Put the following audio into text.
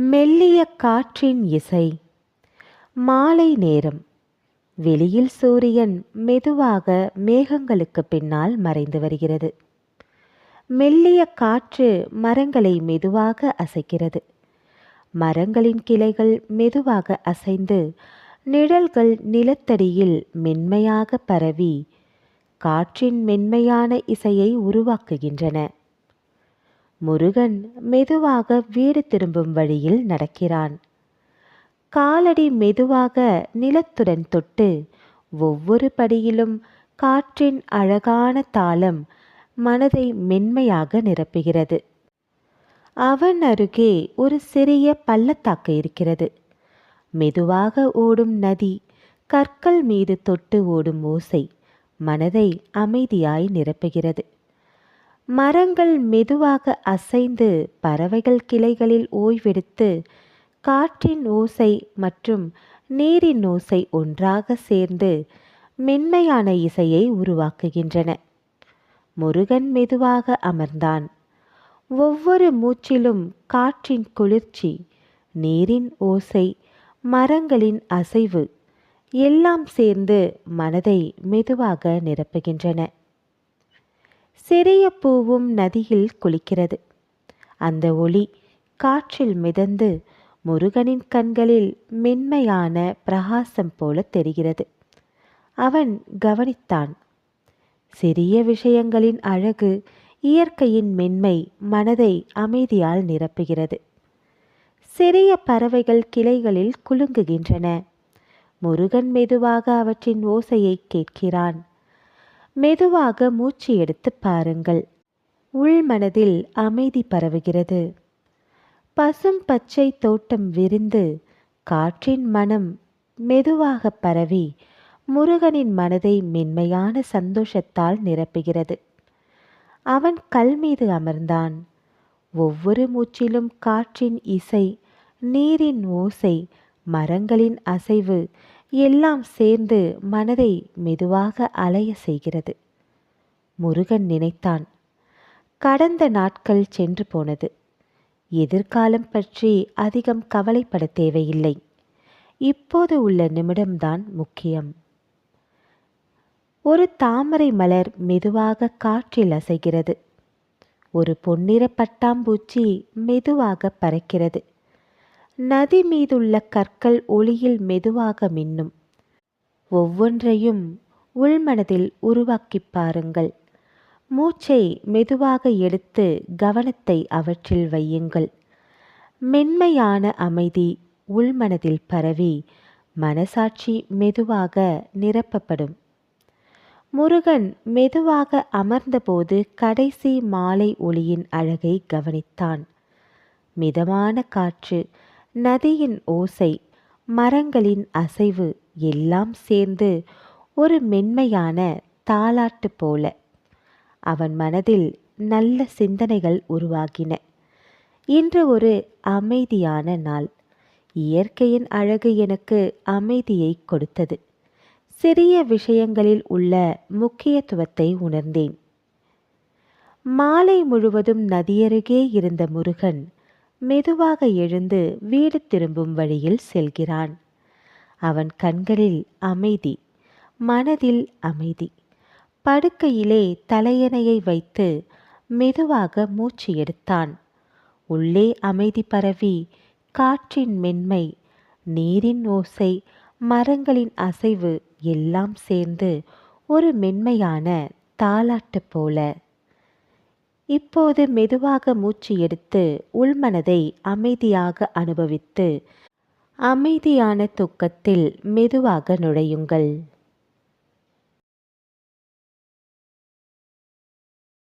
மெல்லிய காற்றின் இசை. மாலை நேரம். வெளியில் சூரியன் மெதுவாக மேகங்களுக்கு பின்னால் மறைந்து வருகிறது. மெல்லிய காற்று மரங்களை மெதுவாக அசைக்கிறது. மரங்களின் கிளைகள் மெதுவாக அசைந்து நிழல்கள் நிலத்தடியில் மென்மையாக பரவி காற்றின் மென்மையான இசையை உருவாக்குகின்றன. முருகன் மெதுவாக வீடு திரும்பும் வழியில் நடக்கிறான். காலடி மெதுவாக நிலத்துடன் தொட்டு ஒவ்வொரு படியிலும் காற்றின் அழகான தாளம் மனதை மென்மையாக நிரப்புகிறது. அவன் அருகே ஒரு சிறிய பள்ளத்தாக்கு இருக்கிறது. மெதுவாக ஓடும் நதி கற்கள் மீது தொட்டு ஓடும் ஓசை மனதை அமைதியாய் நிரப்புகிறது. மரங்கள் மெதுவாக அசைந்து பறவைகள் கிளைகளில் ஓய்வெடுத்து காற்றின் ஓசை மற்றும் நீரின் ஓசை ஒன்றாக சேர்ந்து மென்மையான இசையை உருவாக்குகின்றன. முருகன் மெதுவாக அமர்ந்தான். ஒவ்வொரு மூச்சிலும் காற்றின் குளிர்ச்சி நீரின் ஓசை மரங்களின் அசைவு எல்லாம் சேர்ந்து மனதை மெதுவாக நிரப்புகின்றன. சிறிய பூவும் நதியில் குளிக்கிறது. அந்த ஒளி காற்றில் மிதந்து முருகனின் கண்களில் மென்மையான பிரகாசம் போல தெரிகிறது. அவன் கவனித்தான். சிறிய விஷயங்களின் அழகு இயற்கையின் மென்மை மனதை அமைதியால் நிரப்புகிறது. சிறிய பறவைகள் கிளைகளில் குலுங்குகின்றன. முருகன் மெதுவாக அவற்றின் ஓசையை கேட்கிறான். மெதுவாக மூச்சு எடுத்து பாருங்கள். உள்மனதில் அமைதி பரவுகிறது. பசும் பச்சை தோட்டம் விரிந்து காற்றின் மனம் மெதுவாக பரவி முருகனின் மனதை மென்மையான சந்தோஷத்தால் நிரப்புகிறது. அவன் கல் மீது அமர்ந்தான். ஒவ்வொரு மூச்சிலும் காற்றின் இசை நீரின் ஓசை மரங்களின் அசைவு எல்லாம் சேர்ந்து மனதை மெதுவாக அலைய செய்கிறது. முருகன் நினைத்தான் கடந்த நாட்கள் சென்று போனது. எதிர்காலம் பற்றி அதிகம் கவலைப்பட தேவையில்லை. இப்போது உள்ள நிமிடம்தான் முக்கியம். ஒரு தாமரை மலர் மெதுவாக காற்றில் அசைகிறது. ஒரு பொன்னிற பட்டாம்பூச்சி மெதுவாக பறக்கிறது. நதி மீதுள்ள கற்கள் ஒளியில் மெதுவாக மின்னும். ஒவ்வொன்றையும் உள்மனதில் உருவாக்கிப் பாருங்கள். மூச்சை மெதுவாக எடுத்து கவனத்தை அவற்றில் வையுங்கள். மென்மையான அமைதி உள்மனதில் பரவி மனசாட்சி மெதுவாக நிரப்பப்படும். முருகன் மெதுவாக அமர்ந்தபோது கடைசி மாலை ஒளியின் அழகை கவனித்தான். மிதமான காற்று நதியின் ஓசை மரங்களின் அசைவு எல்லாம் சேர்ந்து ஒரு மென்மையான தாலாட்டு போல. அவன் மனதில் நல்ல சிந்தனைகள் உருவாகின. இன்று ஒரு அமைதியான நாள். இயற்கையின் அழகு எனக்கு அமைதியை கொடுத்தது. சிறிய விஷயங்களில் உள்ள முக்கியத்துவத்தை உணர்ந்தேன். மாலை முழுவதும் நதியருகே இருந்த முருகன் மெதுவாக எழுந்து வீடு திரும்பும் வழியில் செல்கிறான். அவன் கண்களில் அமைதி மனதில் அமைதி. படுக்கையிலே தலையணையை வைத்து மெதுவாக மூச்சு எடுத்தான். உள்ளே அமைதி பரவி காற்றின் மென்மை நீரின் ஓசை மரங்களின் அசைவு எல்லாம் சேர்ந்து ஒரு மென்மையான தாலாட்டு போல இப்போது மெதுவாக மூச்சு எடுத்து உள்மனதை அமைதியாக அனுபவித்து அமைதியான தூக்கத்தில் மெதுவாக நுழையுங்கள்.